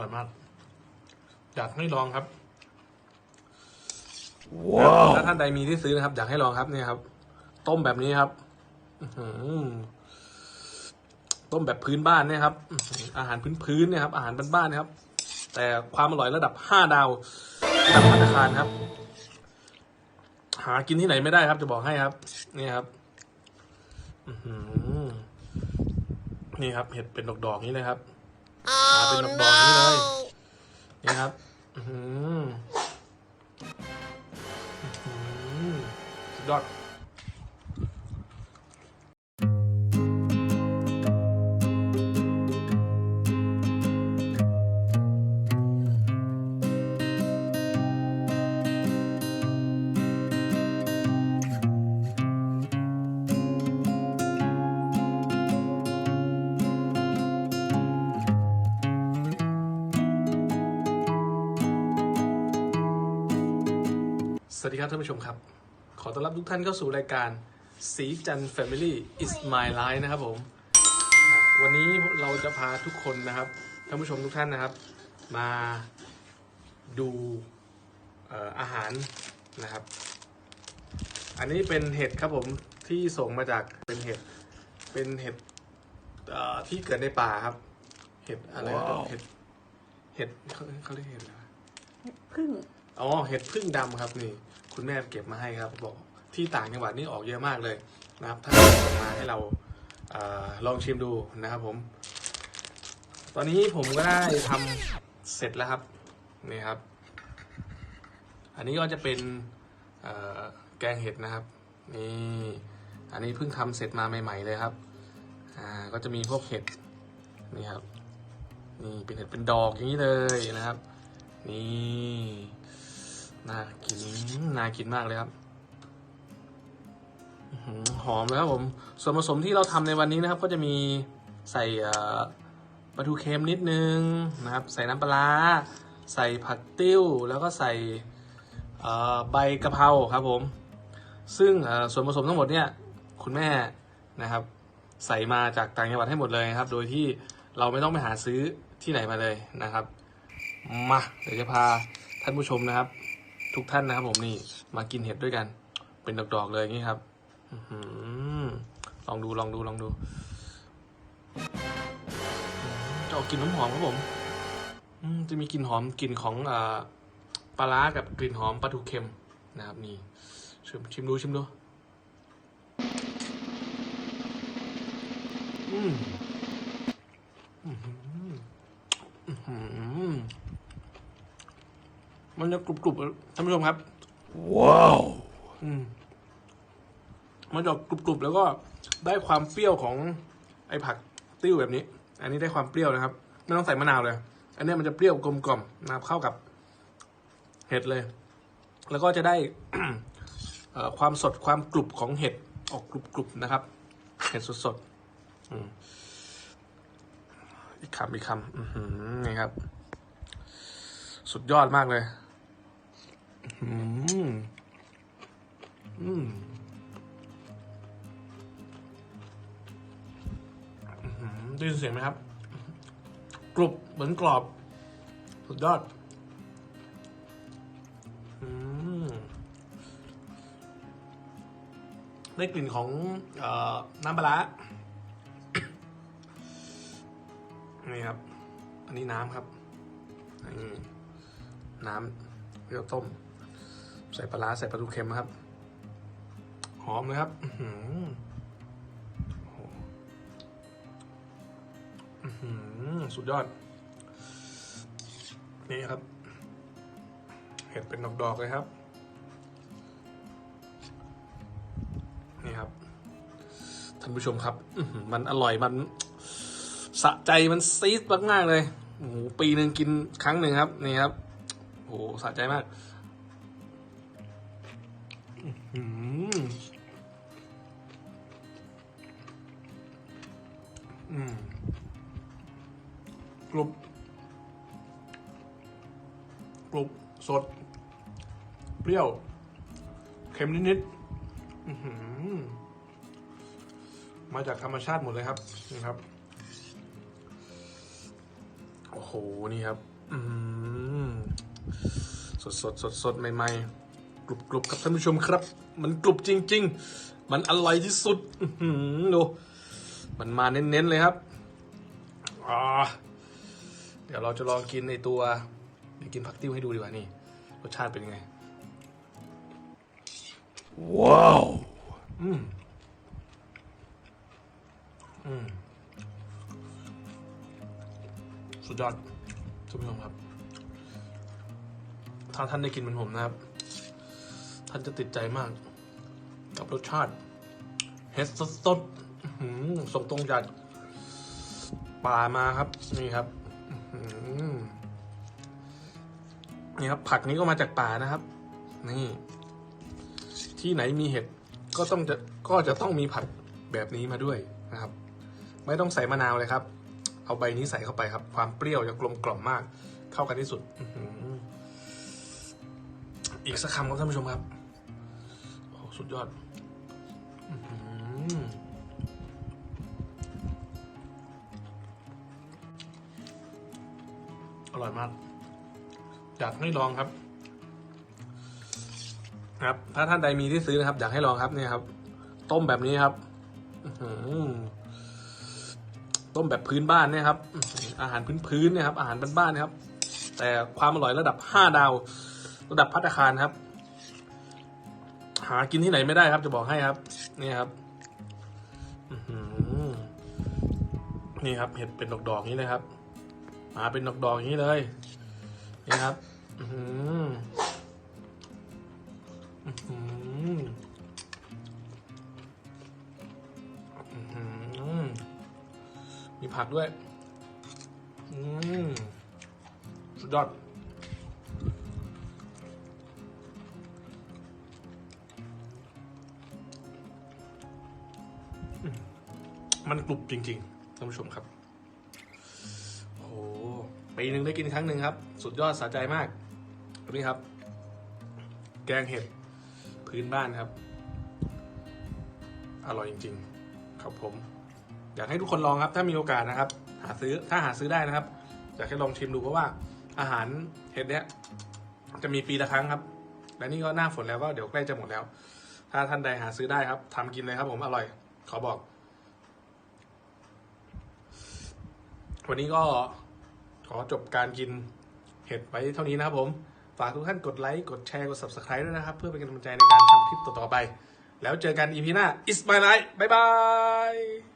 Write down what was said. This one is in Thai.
ร่อยมาก อยากให้ลองครับว้าวถ้าท่านใดมีที่ซื้อนะครับ อยากให้ลองครับเนี่ยครับ ต้มแบบนี้ครับอื้อหือต้มแบบพื้นบ้านเนี่ยครับอื้อหืออาหารพื้นพื้นๆเนี่ยครับ อาหารบ้านๆนะครับ แต่ความอร่อยระดับห้าดาวระดับมาตรฐานครับ หากินที่ไหนไม่ได้ครับ จะบอกให้ครับ นี่ครับอื้อหือนี่ครับ เห็ดเป็นดอกๆนี้เลยครับหาเป็นดอก สวัสดีครับท่านผู้ชมครับ ขอต้อนรับทุกท่านเข้าสู่รายการสีจัน Family is my life นะครับผมอะวันนี้เราจะพาทุกคนนะครับท่านผู้ชมทุกท่านนะครับ มาดูเอ่ออาหารนะครับ อันนี้เป็นเห็ดครับผมที่ส่งมาจากเป็นเห็ดเป็นเห็ดเอ่อที่เกิดในป่าครับ เห็ดอะไรนะว้าวเห็ดเห็ดเขาเขาเรียกเห็ดอะไรวะพึ่ง อ๋อเห็ดพึ่งดำครับนี่ คุณแม่เก็บมาให้ครับบอกที่ต่างจังหวัดนี่ออกเยอะมากเลยนะครับถ้าส่งมาให้เราอลองชิมดูนะครับผม ตอนนี้ผมก็ได้ทำเสร็จแล้วครับนี่ครับ อันนี้ก็จะเป็นแกงเห็ดนะครับนี่อันนี้เพิ่งทำเสร็จมาใหม่ ๆเลยครับอ่าก็จะมีพวกเห็ดนี่ครับนี่เป็นเห็ดเป็นดอกอย่างนี้เลยนะครับ นี่ น่ากินน่ากินมากเลยครับหอมเลยครับผม ส่วนผสมที่เราทำในวันนี้นะครับ ก็จะมีใส่ปลาทูเค็มนิดนึงนะครับ ใส่น้ำปลา ใส่ผักติ้ว แล้วก็ใส่ใบกะเพราครับผม ซึ่งส่วนผสมทั้งหมดเนี่ยคุณแม่นะครับ ใส่มาจากต่างจังหวัดให้หมดเลยครับ โดยที่เราไม่ต้องไปหาซื้อที่ไหนมาเลยนะครับ มาเดี๋ยวจะพาท่านผู้ชมนะครับ ทุกท่านนะครับผมนี่มากินเห็ดด้วยกัน เป็นดอกๆเลยงนี้ครับอลองดูลองดูลองดูจะออกกลิ่นน้ำหอมครับผมจะมีกลิ่นหอมกลิ่นของอปลาร้ากับกลิ่นหอมปลาทูเค็มนะครับ นี่ชิมชิมดูชิมดู อืมอื้อหืออื้อหือ มันจะกรุบๆอะท่านผู้ชมครับ ว้าวอืมมันจะกรุบๆแล้วก็ได้ความเปรี้ยวของไอ้ผักติ้วแบบนี้ อันนี้ได้ความเปรี้ยวนะครับ ไม่ต้องใส่มะนาวเลย อันเนี้ยมันจะเปรี้ยวกลมกล่อมนะครับเข้ากับ เห็ดเลย แล้วก็จะได้เอ่อความสดความกรุบของเห็ดออกกรุบๆนะครับ เห็ดสดๆอืมอีกคำอีกคำอือหือนี่ครับ สุดยอดมากเลย อืม อืมได้ยินเสียงไหมครับ กรุบเหมือนกรอบ สุดยอด ได้กลิ่นของออน้ำปลานี่ครับ อันนี้น้ำครับ น้ำที่เราต้ม ใส่ปลาร้าใส่ปลาทูเค็มนะครับ หอมเลยครับอืสุดยอด นี่ครับ เห็ดเป็นดอกๆเลยครับ นี่ครับ ท่านผู้ชมครับมันอร่อยมันสะใจมันซีดมากๆเลยโอ้โหปีหนึ่งกินครั้งหนึ่งครับ นี่ครับโอ้โหสะใจมาก อืมกรุบกรุบสด เปรี้ยว เค็มนิดๆมาจากธรรมชาติหมดเลยครับ นี่ครับ โอ้โห นี่ครับ อืมสดสดสดสดใหม่ ๆ กรุบกรุบครับท่านผู้ชมครับ มันกรุบจริง ๆ มันอร่อยที่สุดอื้อหือดูมันมาเน้นๆเลยครับอ่าเดี๋ยวเราจะลองกินในตัวเดี๋ยวกินผักติ้วให้ดูดีกว่านี่รสชาติเป็นยังไง ว้าว อืม อืม สุดยอดท่านผู้ชมครับ ถ้าท่านได้กินเหมือนผมนะครับ ท่านจะติดใจมาก กับรสชาติเห็ดสดๆอื้อหือส่งตรงจากป่ามาครับ นี่ครับนี่ครับ ผักนี้ก็มาจากป่านะครับ นี่ ที่ไหนมีเห็ดก็ต้องจะก็จะต้องมีผักแบบนี้มาด้วยนะครับ ไม่ต้องใส่มะนาวเลยครับ เอาใบนี้ใส่เข้าไปครับ ความเปรี้ยวจะกลมกล่อมมาก เข้ากันที่สุดอีกสักคำครับท่านผู้ชมครับ สุดยอดอร่อยมากอยากให้ลองครับ ครับ ถ้าท่านใดมีที่ซื้อนะครับ อยากให้ลองครับเนี่ยครับ ต้มแบบนี้ครับต้มแบบพื้นบ้านเนี่ยครับ อาหารพื้นพื้นๆเนี่ยครับ อาหารบ้านๆนะครับ แต่ความอร่อยระดับห้าดาว ระดับพัตตาคารครับ หากินที่ไหนไม่ได้ครับจะบอกให้ครับ นี่ครับนี่ครับ เห็ดเป็นดอกๆนี้เลยครับ มาเป็นดอกๆอย่างนี้เลย นี่ครับอืมีผักด้วย อืมสุดยอด มันกรุบจริงๆท่านผู้ชมครับโอ้โหปีหนึ่งได้กินครั้งหนึ่งครับ สุดยอดสะใจมากนี่ครับ แกงเห็ดพื้นบ้านครับ อร่อยจริง ๆ ครับผม อยากให้ทุกคนลองครับ ถ้ามีโอกาสนะครับ หาซื้อถ้าหาซื้อได้นะครับอยากให้ลองชิมดูเพราะว่าอาหารเห็ดเนี้ยจะมีปีละครั้งครับ และนี่ก็หน้าฝนแล้วก็เดี๋ยวใกล้จะหมดแล้ว ถ้าท่านใดหาซื้อได้ครับทำกินเลยครับผมอร่อย ขอบอก วันนี้ก็ขอจบการกินเห็ดไว้เท่านี้นะครับผม ฝากทุกท่านกดไลค์ กดแชร์ กด subscribe ด้วยนะครับ เพื่อเป็นกำลังใจในการทำคลิปต่อๆไป แล้วเจอกันอีพีหน้า It's my life บ๊ายบาย